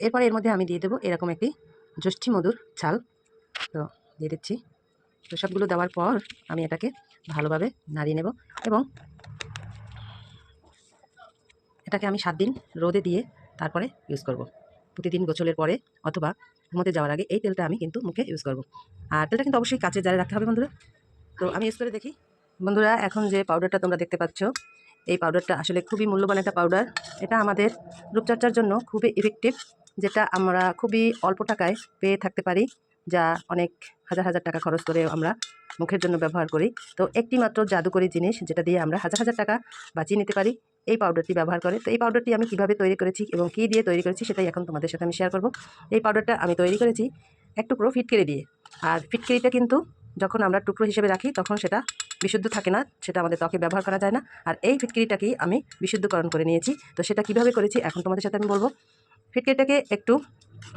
এরপরে এর মধ্যে আমি দিয়ে দেবো এরকম একটি জ্যৈষ্ঠী মধুর ছাল তো দিয়ে দিচ্ছি। তো সবগুলো দেওয়ার পর আমি এটাকে ভালোভাবে নাড়িয়ে নেব এবং এটাকে আমি সাত দিন রোদে দিয়ে তারপরে ইউজ করব। প্রতিদিন গোসলের পরে অথবা ঘুমোতে যাওয়ার আগে এই তেলটা আমি কিন্তু মুখে ইউজ করব। আর তেলটা কিন্তু অবশ্যই কাচের জারে রাখতে হবে বন্ধুরা। তো আমি ইউজ করে দেখি। বন্ধুরা, এখন যে পাউডারটা তোমরা দেখতে পাচ্ছ, এই পাউডারটা আসলে খুবই মূল্যবান একটা পাউডার এটা আমাদের রূপচর্চার জন্য খুবই ইফেক্টিভ যেটা আমরা খুবই অল্প টাকায় পেয়ে থাকতে পারি, যা অনেক হাজার হাজার টাকা খরচ করে আমরা মুখের জন্য ব্যবহার করি। তো একটি মাত্র জাদুকরি জিনিস যেটা দিয়ে আমরা হাজার হাজার টাকা বাঁচিয়ে নিতে পারি, এই পাউডারটি ব্যবহার করে। তো এই পাউডারটি আমি কীভাবে তৈরি করেছি এবং কী দিয়ে তৈরি করেছি সেটাই এখন তোমাদের সাথে আমি শেয়ার করব। এই পাউডারটা আমি তৈরি করেছি এক টুকরো ফিটকেরি দিয়ে। আর ফিটকেরিটা কিন্তু যখন আমরা টুকরো হিসেবে রাখি, তখন সেটা বিশুদ্ধ থাকে না, সেটা আমাদের ত্বকে ব্যবহার করা যায় না। আর এই ফিটকিরিটাকেই আমি বিশুদ্ধকরণ করে নিয়েছি। তো সেটা কীভাবে করেছি এখন তোমাদের সাথে আমি বলব। ফিটকিরিটাকে একটু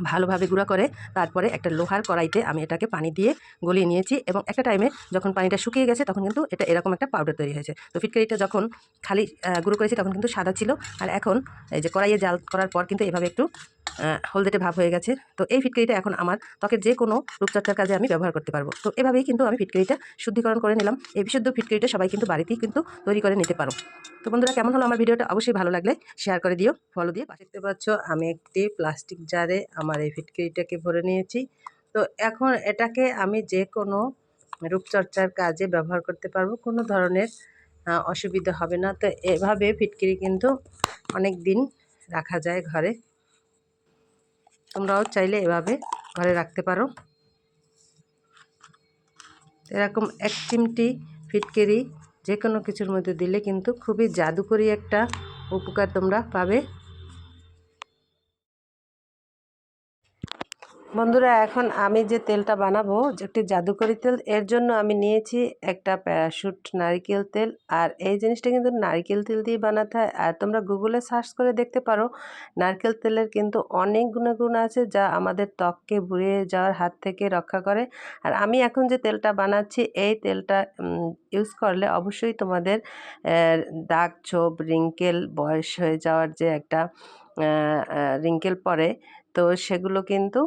ভালোভাবে গুঁড়া করে তারপরে একটা লোহার কড়াইতে আমি এটাকে পানি দিয়ে গলিয়ে নিয়েছি এবং একটা টাইমে যখন পানিটা শুকিয়ে গেছে তখন কিন্তু এটা এরকম একটা পাউডার তৈরি হয়েছে। তো ফিটকারিটা যখন খালি গুঁড়ো করেছি তখন কিন্তু সাদা ছিল। আর এখন এই যে কড়াইয়ে জাল করার পর কিন্তু এভাবে একটু হলদেটে ভাব হয়ে গেছে। তো এই ফিটকারিটা এখন আমার ত্বকের যে কোনো রূপচর্চার কাজে আমি ব্যবহার করতে পারব। তো এভাবেই কিন্তু আমি ফিটকারিটা শুদ্ধিকরণ করে নিলাম। এই বিশুদ্ধ ফিটকারিটা সবাই কিন্তু বাড়িতেই কিন্তু তৈরি করে নিতে পারো। তো বন্ধুরা, কেমন হলো আমার ভিডিওটা? অবশ্যই ভালো লাগলে শেয়ার করে দিও। ফলো দিয়ে পাশে দেখতে পাচ্ছ, আমি একটি প্লাস্টিক জারে আমার এই ফিটকিরিটাকে ভরে নিয়েছি। তো এখন এটাকে আমি যে কোনো রূপচর্চার কাজে ব্যবহার করতে পারব, কোনো ধরনের অসুবিধা হবে না। তো এভাবে ফিটকিরি কিন্তু অনেক দিন রাখা যায় ঘরে। তোমরাও চাইলে এভাবে ঘরে রাখতে পারো। এরকম এক চিমটি ফিটকিরি যে কোনো কিছুর মধ্যে দিলে কিন্তু খুবই জাদুকরি একটা উপকার তোমরা পাবে। বন্ধুরা, এখন আমি যে তেলটা বানাবো, একটি জাদুকরি তেল, এর জন্য আমি নিয়েছি একটা প্যারাশুট নারকেল তেল। আর এই জিনিসটা কিন্তু নারকেল তেল দিয়ে বানাতে হয়। আর তোমরা গুগলে সার্চ করে দেখতে পারো, নারকেল তেলের কিন্তু অনেক গুণাগুণ আছে যা আমাদের ত্বককে বুড়িয়ে যাওয়ার হাত থেকে রক্ষা করে। আর আমি এখন যে তেলটা বানাচ্ছি, এই তেলটা ইউজ করলে অবশ্যই তোমাদের দাগ, ছোপ, রিঙ্কেল বয়স হয়ে যাওয়ার যে একটা রিঙ্কেল পড়ে, তো সেগুলো কিন্তু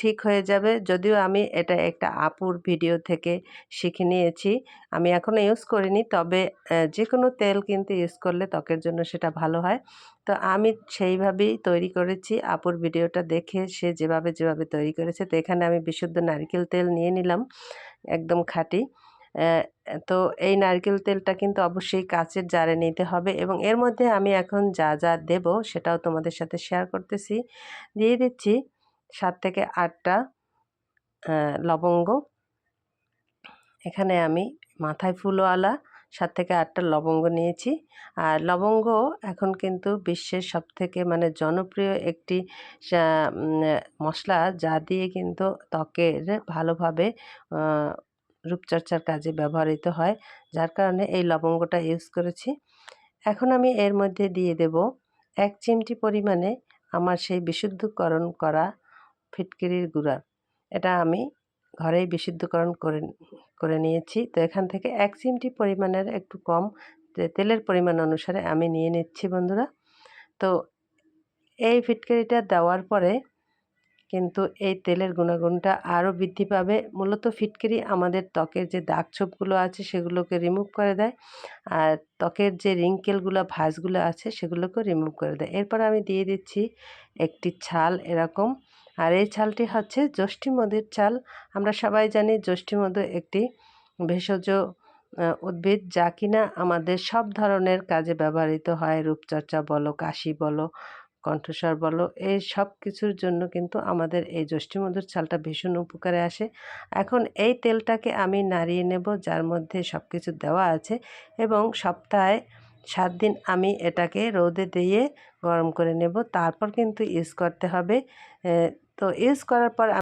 ঠিক হয়ে যাবে। যদিও আমি এটা একটা আপুর ভিডিও থেকে শিখে নিয়েছি। আমি এখনও ইউজ করিনি, তবে যে কোনো তেল কিন্তু ইউজ করলে ত্বকের জন্য সেটা ভালো হয়। তো আমি সেইভাবেই তৈরি করেছি। আপুর ভিডিওটা দেখে সে যেভাবে যেভাবে তৈরি করেছে, তো এখানে আমি বিশুদ্ধ নারকেল তেল নিয়ে নিলাম, একদম খাঁটি। তো এই নারকেল তেলটা কিন্তু অবশ্যই কাচের জারে নিতে হবে এবং এর মধ্যে আমি এখন যা যা দেব সেটাও তোমাদের সাথে শেয়ার করতেছি। দিয়ে দিচ্ছি। সাত থেকে আটটা লবঙ্গ। এখানে আমি মাথায় ফুলওয়ালা, সাত থেকে আটটা লবঙ্গ নিয়েছি। আর লবঙ্গ এখন কিন্তু বিশ্বের সবথেকে মানে জনপ্রিয় একটি মশলা যা দিয়ে কিন্তু ত্বকের ভালোভাবে রূপচর্চার কাজে ব্যবহৃত হয়। যার কারণে এই লবঙ্গটা ইউজ করেছি। এখন আমি এর মধ্যে দিয়ে দেব এক চিমটি পরিমাণে আমার সেই বিশুদ্ধকরণ করা ফিটকিরির গুঁড়া। এটা আমি ঘরেই বিশুদ্ধকরণ করে করে নিয়েছি। তো এখান থেকে এক চিমটি পরিমাণের একটু কম তেলের পরিমাণ অনুসারে আমি নিয়ে নিচ্ছি বন্ধুরা। তো এই ফিটকিরিটা দেওয়ার পরে কিন্তু এই তেলের গুণাগুণটা আরও বৃদ্ধি পাবে। মূলত ফিটকিরি আমাদের ত্বকের যে দাগ ছোপগুলো আছে সেগুলোকে রিমুভ করে দেয়। আর ত্বকের যে রিঙ্কেলগুলো, ভাঁজগুলো আছে সেগুলোকেও রিমুভ করে দেয়। এরপর আমি দিয়ে দিচ্ছি একটি ছাল এরকম। আর এই চালটি হচ্ছে যষ্ঠী মধুর ছাল আমরা সবাই জানি যষ্ঠী মধু একটি ভেষজ উদ্ভিদ যা কিনা আমাদের সব ধরনের কাজে ব্যবহৃত হয়। রূপচর্চা বলো, কাশি বলো, কণ্ঠস্বর বলো, এই সব কিছুর জন্য কিন্তু আমাদের এই যষ্ঠীমধুর চালটা ভীষণ উপকারে আসে। এখন এই তেলটাকে আমি নাড়িয়ে নেব, যার মধ্যে সব কিছু দেওয়া আছে এবং সপ্তাহে সাত দিন আমি এটাকে রোদে দিয়ে গরম করে নেব। তারপর কিন্তু ইউজ করতে হবে তো ইউজ করার পর